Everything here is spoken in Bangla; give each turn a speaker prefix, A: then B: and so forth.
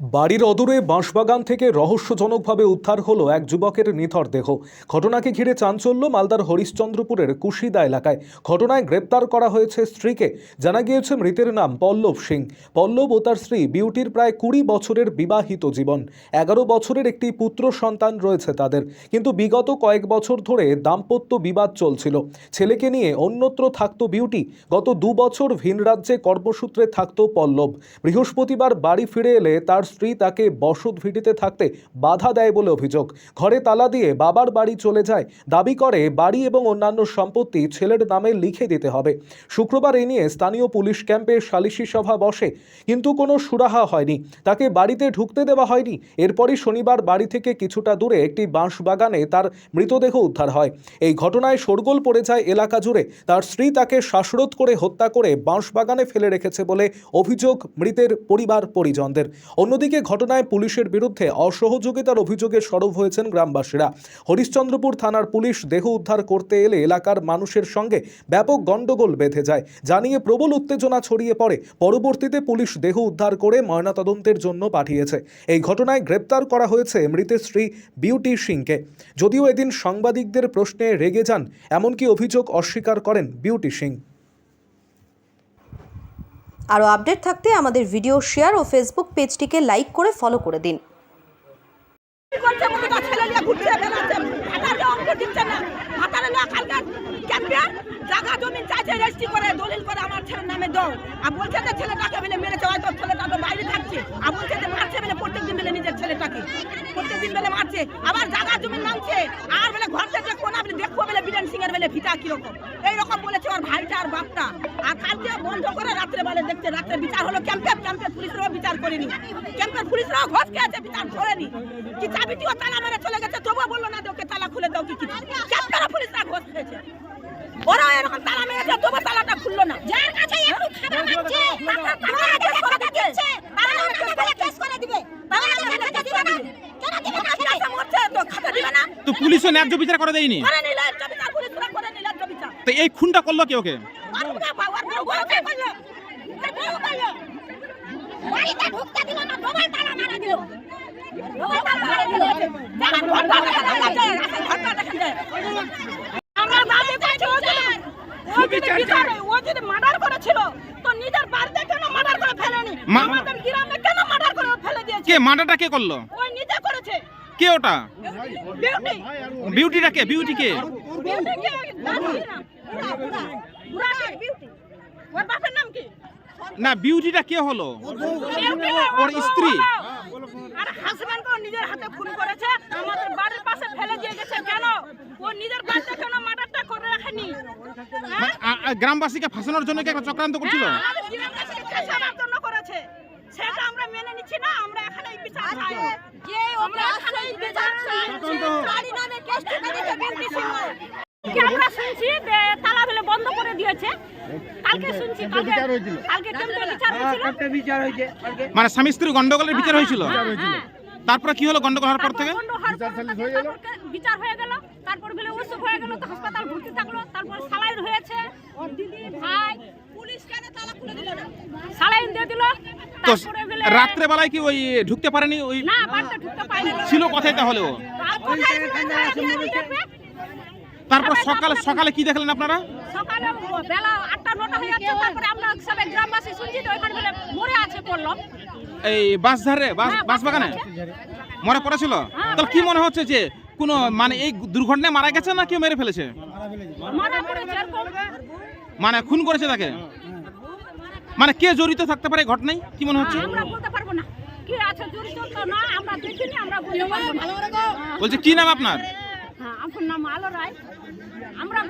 A: বাড়ির অদূরে বাঁশবাগান থেকে রহস্যজনকভাবে উদ্ধার হলো এক যুবকের নিথর দেহ। ঘটনাকে ঘিরে চাঞ্চল্য মালদার হরিশ্চন্দ্রপুরের কুশিদা এলাকায়। ঘটনায় গ্রেপ্তার করা হয়েছে স্ত্রীকে। জানা গিয়েছে, মৃতের নাম পল্লব সিং। পল্লব ও তার স্ত্রী বিউটির প্রায় কুড়ি বছরের বিবাহিত জীবন। এগারো বছরের একটি পুত্র সন্তান রয়েছে তাদের। কিন্তু বিগত কয়েক বছর ধরে দাম্পত্য বিবাদ চলছিল। ছেলেকে নিয়ে অন্যত্র থাকত বিউটি। গত দু বছর ভিন রাজ্যে কর্মসূত্রে থাকত পল্লব। বৃহস্পতিবার বাড়ি ফিরে এলে তার স্ত্রী তাকে বসত ভিটিতে থাকতে বাধা দেয় বলে অভিযোগ। ঘরে তালা দিয়ে বাবার বাড়ি চলে যায়। দাবি করে, বাড়ি এবং অন্যান্য সম্পত্তি ছেলের নামে লিখে দিতে হবে। শুক্রবার এ নিয়ে স্থানীয় পুলিশ ক্যাম্পে সালিশি সভা বসে, কিন্তু কোনো সুরাহা হয়নি। তাকে বাড়িতে ঢুকতে দেওয়া হয়নি। এরপরই শনিবার বাড়ি থেকে কিছুটা দূরে একটি বাঁশ বাগানে তার মৃতদেহ উদ্ধার হয়। এই ঘটনায় শোরগোল পড়ে যায় এলাকা জুড়ে। তার স্ত্রী তাকে শ্বাসরোধ করে হত্যা করে বাঁশ বাগানে ফেলে রেখেছে বলে অভিযোগ মৃতের পরিবার পরিজনদের অন্যদিকে ঘটনায় পুলিশের বিরুদ্ধে অসহযোগিতার অভিযোগে সরব হয়েছেন গ্রামবাসীরা। হরিশ্চন্দ্রপুর থানার পুলিশ দেহ উদ্ধার করতে এলে এলাকার মানুষের সঙ্গে ব্যাপক গণ্ডগোল বেঁধে যায়। জানিয়ে প্রবল উত্তেজনা ছড়িয়ে পড়ে। পরবর্তীতে পুলিশ দেহ উদ্ধার করে ময়নাতদন্তের জন্য পাঠিয়েছে। এই ঘটনায় গ্রেপ্তার করা হয়েছে মৃতের স্ত্রী বিউটি সিংকে। যদিও এদিন সাংবাদিকদের প্রশ্নে রেগে যান, এমনকি অভিযোগ অস্বীকার করেন বিউটি সিং।
B: আরও আপডেট থাকতে আমাদের ভিডিও শেয়ার ও ফেসবুক পেজটিকে লাইক করে ফলো করে দিন।
C: দলিল করে আমার নামে দাও আর বলছে তো বাইরে থাকছে মারছে প্রত্যেকদিন নিজের ছেলেটাকে বেলে মারছে আবার জমি নামছে আর ঘর থেকে কোনা বলে দেখব বলে বিরেন সিং এর বলে ফিতা কীরকম? এইরকম বলেছে ওর আর বাপটা। আর কালকে বন্ধ করে রাত্রে বেলে দেখছে রাত্রে বিচার হলো ক্যাম্পে ক্যাম্পের পুলিশরাও বিচার করেনি। ক্যাম্পের পুলিশরাও ঘর খেয়েছে বিচার করেনি। কি চাবিটিও তালা মেরে চলে গেছে তবুও বলল না ওকে তালা খুলে দাও কি কিছু। ক্যাম্পের পুলিশরা ঘর খেয়েছে। ওরা এরকম তালা মেরেছে তবু তালাটা খুললো না। যার কাছে একটু খাবার মাগছে তো
D: পুলিশও ন্যায্য বিচার করে দেয়নি
C: করে নিলে বিচার পুলিশরা করে নিলে বিচার
D: তো এই খুনটা করল কে ওকে?
C: মার্ডার করেছিল তো নিজের বাড়িতে কেন মার্ডার করে ফেলেনি? আমাদের গ্রামে কেন মার্ডার করে ফেলে দিয়েছে?
D: কে মার্ডারটা কে করল?
C: ওই নিজে করেছে।
D: কে ওটা?
C: বিউটি
D: বিউটিটা কে? বিউটি কে
C: বিউটি কি না ওর বাপের নাম কি?
D: বিউটিটা কে হলো? ওর স্ত্রী?
C: আর হাজবেন্ড ও নিজের হাতে খুন করেছে আমাদের বাড়ির পাশে ফেলে দিয়ে গেছে। কেন? ও নিজের বাড়িতে কেন মার্ডারটা করে রাখেনি? হ্যাঁ?
D: গ্রামবাসীকে ফাঁসানোর জন্য কি একটা চক্রান্ত করছিল?
C: হ্যাঁ, আমাদের জন্য করেছে। সেটা আমরা মেনে নিচ্ছি না আমরা এখানে এই বিচার চাই। যে আমরা এখানে এই বিচার চাই। নামে কেস ঠুকে বিউটি সিংহ
E: আমরা শুনছি? যে তালা ফেলে বন্ধ করে দিয়েছে। কালকে শুনছি কালকে কালকে কেমন বিচার হয়েছিল।
D: মানে স্বামী স্ত্রী গন্ডগোলের বিচার হয়েছিল?
E: হ্যাঁ।
D: তারপরে কি হলো গন্ডগোল হওয়ার পর থেকে?
E: বিচার হয়ে গেল। তারপর বলে অসুখ হয়ে গেল তো হাসপাতাল ভর্তি থাকল। তারপর সালাইন হয়েছে। দিদি ভাই
C: পুলিশ কেন তালা খুলে দিল না?
E: দিয়ে দিল।
D: তো রাত্রে বেলায় কি ওই ঢুকতে পারেনি? ওই
E: না বাড়িতে ঢুকতে পাইনি
D: ছিল কোথায় তাহলে ও। তারপর সকালে সকালে কি দেখলেন আপনারা?
E: সকালে বেলা আটটা নটা হয়ে যাচ্ছে তারপরে আমরা সবাই গ্রামবাসী শুনছি তো ওইখানে বলে মরে আছে পড়লাম
D: এই বাস ধারে বাস
E: হ্যাঁ,
D: বাগানে? মরে পড়েছিল? তাহলে কি মনে হচ্ছে যে কোনো মানে এই দুর্ঘটনায় মারা গেছে না কেউ মেরে ফেলেছে মানে খুন করেছে তাকে? মানে কে জড়িত থাকতে পারে ঘটনায়? কি মনে হচ্ছে?
E: আমরা বলতে পারব না। কি আছে জড়িত তো না আমরা দেখিনি আমরা বলতে পারব না।
D: বলছে কি নাম আপনার?
E: হ্যাঁ আমার নাম আলো রায়। আমরা